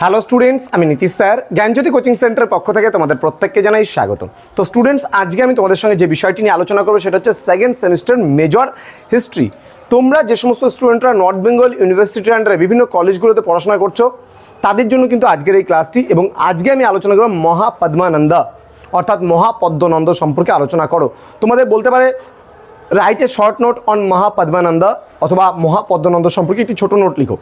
Hello students আমি Nitish sir. জ্ঞানজ্যোতি coaching সেন্টারের পক্ষ থেকে তোমাদের প্রত্যেককে জানাই স্বাগত তো স্টুডেন্টস আজকে আমি তোমাদের সঙ্গে যে বিষয়টি নিয়ে আলোচনা করব সেটা হচ্ছে সেকেন্ড সেমিস্টার মেজর হিস্ট্রি তোমরা যে সমস্ত স্টুডেন্টরা নর্থ বেঙ্গল ইউনিভার্সিটির আন্ডারে বিভিন্ন কলেজগুলোতে পড়াশোনা করছ, তাদের জন্য কিন্তু আজকের এই ক্লাসটি এবং আজকে আমি আলোচনা করব মহাপদ্মানন্দা, অর্থাৎ মহাপদ্মনন্দ সম্পর্কে আলোচনা করো। তোমাদের বলতে পারে write a short note on Mahapadmananda অথবা মহাপদ্মনন্দ সম্পর্কে একটি ছোট নোট লিখো।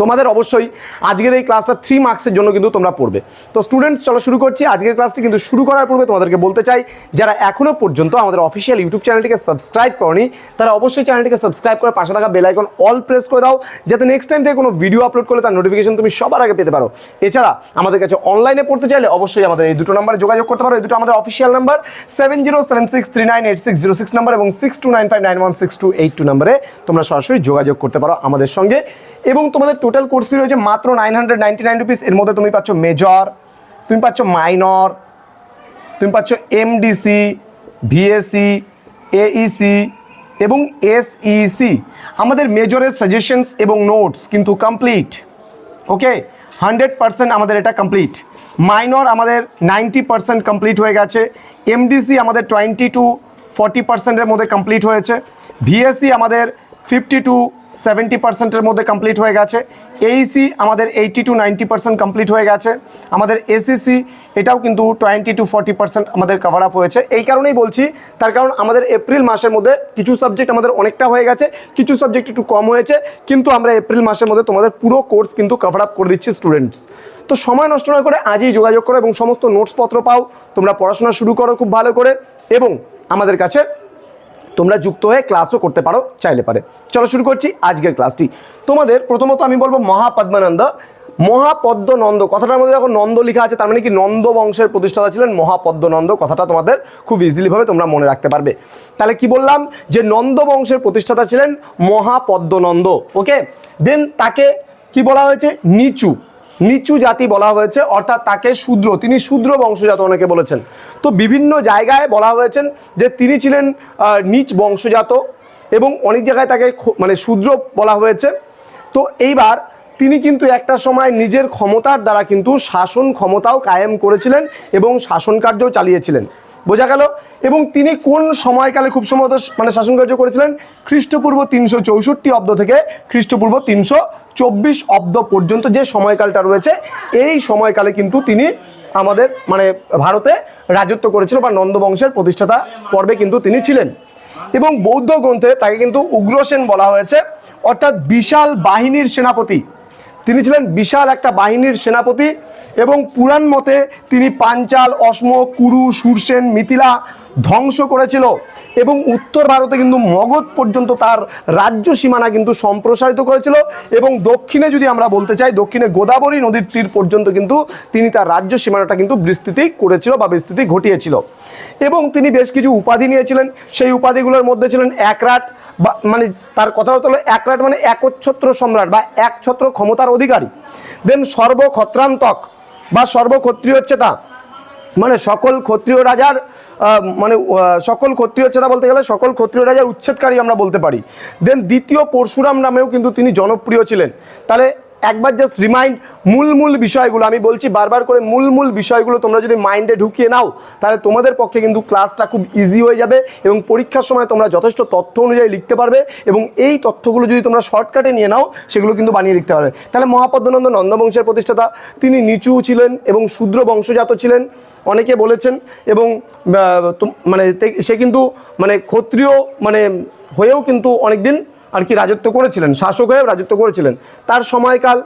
তোমাদের অবশ্যই আজকের এই ক্লাসটা থ্রি মার্কসের জন্য কিন্তু তোমরা পড়বে। তো স্টুডেন্টস চলো শুরু করছি। আজকের ক্লাসটি কিন্তু শুরু করার পূর্বে তোমাদেরকে বলতে চাই, যারা এখনও পর্যন্ত আমাদের অফিসিয়াল ইউটিউব চ্যানেলটিকে সাবস্ক্রাইব করনি, তারা অবশ্যই চ্যানেলটিকে সাবস্ক্রাইব করে পাশে থাকা বেল আইকন অল প্রেস করে দাও, যাতে নেক্সট টাইম থেকে কোনো ভিডিও আপলোড করলে তার নোটিফিকেশন তুমি সবার আগে পেতে পারো। এছাড়া আমাদের কাছে অনলাইনে পড়তে চাইলে অবশ্যই আমাদের এই দুটো নাম্বারে যোগাযোগ করতে পারো। এই দুটো আমাদের official number seven zero seven six three nine eight six zero six number এবং six two nine five nine one six two eight two নাম্বারে তোমরা সরাসরি যোগাযোগ করতে পারো আমাদের সঙ্গে। এবং তোমাদের টোটাল কোর্স ফি রয়েছে মাত্র nine hundred ninety nine rupees এর মধ্যে তুমি পাচ্ছ মেজর তুমি পাচ্ছ মাইনর তুমি পাচ্ছ এমডিসি ভিএসি এইসি এবং এসইসি আমাদের মেজরের সাজেশনস এবং নোটস কিন্তু কমপ্লিট ওকে হান্ড্রেড পার্সেন্ট আমাদের এটা কমপ্লিট মাইনর আমাদের নাইনটি পার্সেন্ট কমপ্লিট হয়ে গেছে। এমডিসি আমাদের টোয়েন্টি টু ফর্টি পার্সেন্টের মধ্যে কমপ্লিট হয়েছে। ভিএসসি আমাদের ফিফটি টু সেভেন্টি পার্সেন্টের মধ্যে কমপ্লিট হয়ে গেছে। এইসি আমাদের eighty two ninety percent complete হয়ে গেছে। আমাদের এসিসি এটাও কিন্তু টোয়েন্টি টু ফর্টি পার্সেন্ট আমাদের কভার আপ হয়েছে। এই কারণেই বলছি, তার কারণ আমাদের এপ্রিল মাসের মধ্যে কিছু সাবজেক্ট আমাদের অনেকটা হয়ে গেছে, কিছু সাবজেক্ট একটু কম হয়েছে, কিন্তু আমরা এপ্রিল মাসের মধ্যে তোমাদের পুরো কোর্স কিন্তু কভার আপ করে দিচ্ছি স্টুডেন্টস তো সময় নষ্ট না করে আজই যোগাযোগ করো এবং সমস্ত নোটসপত্র পাও, তোমরা পড়াশোনা শুরু করো খুব ভালো করে, এবং আমাদের কাছে তোমরা যুক্ত হয়ে ক্লাসও করতে পারো, চাইলে পারে। চলো শুরু করছি আজকের ক্লাসটি তোমাদের প্রথমত আমি বলব মহাপদ্মানন্দ। মহাপদ্মনন্দ, কথাটার মধ্যে যখন নন্দ লেখা আছে, তার মানে কি নন্দ বংশের প্রতিষ্ঠাতা ছিলেন মহাপদ্মনন্দ, কথাটা তোমাদের খুব ইজিলিভাবে তোমরা মনে রাখতে পারবে। তাহলে কি বললাম? যে নন্দ বংশের প্রতিষ্ঠাতা ছিলেন মহাপদ্মনন্দ ওকে দেন তাকে কি বলা হয়েছে? নিচু। নিচু জাতি বলা হয়েছে, অর্থাৎ তাকে শূদ্র, তিনি শূদ্র বংশজাত অনেকে বলেছেন। তো বিভিন্ন জায়গায় বলা হয়েছেন যে তিনি ছিলেন নিচ বংশজাত এবং অনেক জায়গায় তাকে মানে শূদ্র বলা হয়েছে। তো এইবার তিনি কিন্তু একটা সময় নিজের ক্ষমতার দ্বারা কিন্তু শাসন ক্ষমতাও কায়েম করেছিলেন এবং শাসন কার্যও চালিয়েছিলেন। বোঝা গেল। এবং তিনি কোন সময়কালে খুব সম্ভবত মানে শাসন কার্য করেছিলেন? খ্রিস্টপূর্ব তিনশো চৌষট্টি অব্দ থেকে খ্রিস্টপূর্ব তিনশো চব্বিশ অব্দ পর্যন্ত যে সময়কালটা রয়েছে, এই সময়কালে কিন্তু তিনি আমাদের মানে ভারতে রাজত্ব করেছিল বা নন্দবংশের প্রতিষ্ঠাতা পর্বে কিন্তু তিনি ছিলেন। এবং বৌদ্ধ গ্রন্থে তাকে কিন্তু উগ্রসেন বলা হয়েছে। অর্থাৎ বিশাল বাহিনীর সেনাপতি তিনি ছিলেন বিশাল একটা বাহিনীর সেনাপতি এবং পুরাণ মতে তিনি পাঞ্চাল, অশ্ম, কুরু, সুরসেন, মিথিলা ধ্বংস করেছিল এবং উত্তর ভারতে কিন্তু মগধ পর্যন্ত তার রাজ্য সীমানা কিন্তু সম্প্রসারিত করেছিল এবং দক্ষিণে যদি আমরা বলতে চাই, দক্ষিণে গোদাবরী নদীর তীর পর্যন্ত কিন্তু তিনি তার রাজ্য সীমানাটা কিন্তু বিস্তৃতি করেছিল বা বিস্তৃতি ঘটিয়েছিল। এবং তিনি বেশ কিছু উপাধি নিয়েছিলেন। সেই উপাধিগুলোর মধ্যে ছিলেন একরাট বা মানে তার কথা হলো একরাট মানে একচ্ছত্র সম্রাট বা এক ছত্র ক্ষমতার অধিকারী। দেন সর্বক্ষত্রান্তক বা সর্বক্ষত্রিয় হচ্ছে তা। মানে সকল ক্ষত্রিয় রাজার মানে সকল ক্ষত্রিয় হচ্ছে তা বলতে গেলে সকল ক্ষত্রিয় রাজার উচ্ছেদকারী আমরা বলতে পারি। দেন দ্বিতীয় পরশুরাম নামেও কিন্তু তিনি জনপ্রিয় ছিলেন। তাহলে একবার জাস্ট রিমাইন্ড মূল মূল বিষয়গুলো, আমি বলছি বারবার করে মূল মূল বিষয়গুলো তোমরা যদি মাইন্ডে ঢুকিয়ে নাও, তাহলে তোমাদের পক্ষে কিন্তু ক্লাসটা খুব ইজি হয়ে যাবে এবং পরীক্ষার সময় তোমরা যথেষ্ট তথ্য অনুযায়ী লিখতে পারবে এবং এই তথ্যগুলো যদি তোমরা শর্টকাটে নিয়ে নাও, সেগুলো কিন্তু বানিয়ে লিখতে পারবে। তাহলে মহাপদ্মনন্দ নন্দবংশের প্রতিষ্ঠাতা, তিনি নিচু ছিলেন এবং শূদ্র বংশজাত ছিলেন, অনেকে বলেছেন এবং মানে সে কিন্তু মানে ক্ষত্রিয় মানে হয়েও কিন্তু অনেকদিন আর কি রাজত্ব করেছিলেন, শাসক হয়ে রাজত্ব করেছিলেন। তার সময়কাল,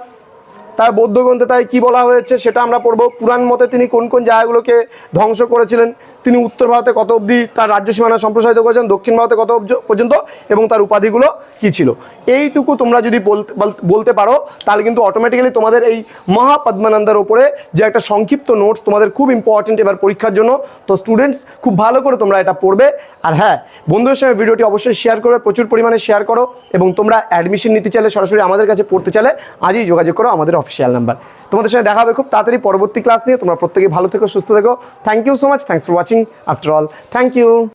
তার বৌদ্ধ গ্রন্থে তাই কি বলা হয়েছে সেটা আমরা পড়ব। পুরাণ মতে তিনি কোন কোন জায়গাগুলোকে ধ্বংস করেছিলেন, তিনি উত্তর ভারতে কত অবধি তার রাজ্য সীমানা সম্প্রসারিত করেছেন, দক্ষিণ ভারতে কত পর্যন্ত, এবং তার উপাধিগুলো কি ছিল। এইটুকু তোমরা যদি বলতে, বল- বলতে পারো, তাহলে কিন্তু অটোমেটিক্যালি তোমাদের এই মহাপদ্মানন্দার ওপরে যে একটা সংক্ষিপ্ত নোটস তোমাদের খুব ইম্পর্টেন্ট এবার পরীক্ষার জন্য। তো স্টুডেন্টস খুব ভালো করে তোমরা এটা পড়বে। আর হ্যাঁ বন্ধুদের সঙ্গে ভিডিওটি অবশ্যই শেয়ার করবে, প্রচুর পরিমাণে শেয়ার করো এবং তোমরা অ্যাডমিশন নিতে চাইলে সরাসরি আমাদের কাছে পড়তে চাইলে আজই যোগাযোগ করো আমাদের অফিসিয়াল নাম্বার তোমাদের সঙ্গে দেখা হবে খুব তাড়াতাড়ি পরবর্তী ক্লাস নিয়ে। তোমরা প্রত্যেকে ভালো থেকো, সুস্থ থেকো। Thank you so much thanks for watching after all thank you